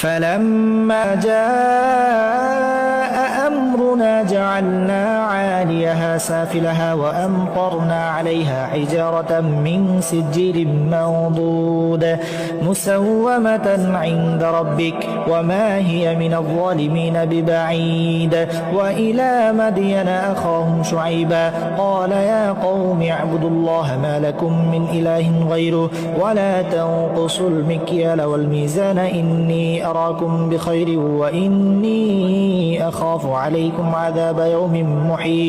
فلما جاء أمرنا جعلنا عاليها سافلها وأمطرنا عليها حجارة من سجيل منضود مسومة عند ربك وما هي من الظالمين ببعيد وإلى مدين أخاهم شعيبا قال يا قوم اعبدوا الله ما لكم من إله غيره ولا تنقصوا المكيال والميزان إني أراكم بخير وإني أخاف عليكم عذاب يوم محيط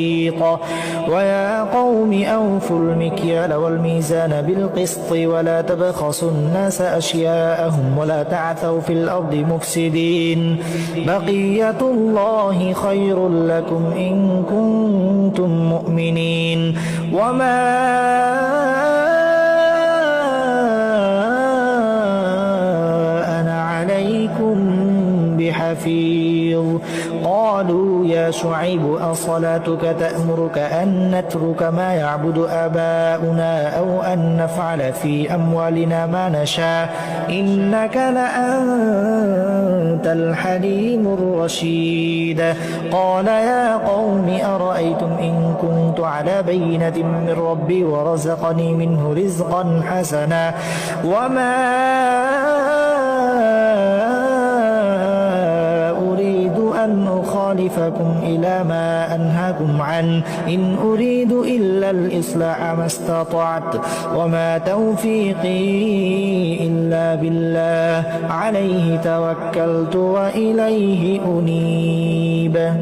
ويا قوم أوفوا المكيال والميزان بالقسط ولا تبخسوا الناس أشياءهم ولا تعثوا في الأرض مفسدين. بقية الله خير لكم إن كنتم مؤمنين. وما بحفيظ قالوا يا شعيب أصلاتك تأمرك أن نترك ما يعبد آباؤنا أو أن نفعل في أموالنا ما نشاء. إنك لأنت الحليم الرشيد. قال يا قوم أرأيتم إن كنت على بينة من ربي ورزقني منه رزقا حسنا؟ وما أن أخالفكم إلى ما أنهاكم عنه إن أريد إلا الإصلاح ما استطعت وما توفيقي إلا بالله. عليه توكلت وإليه أنيب.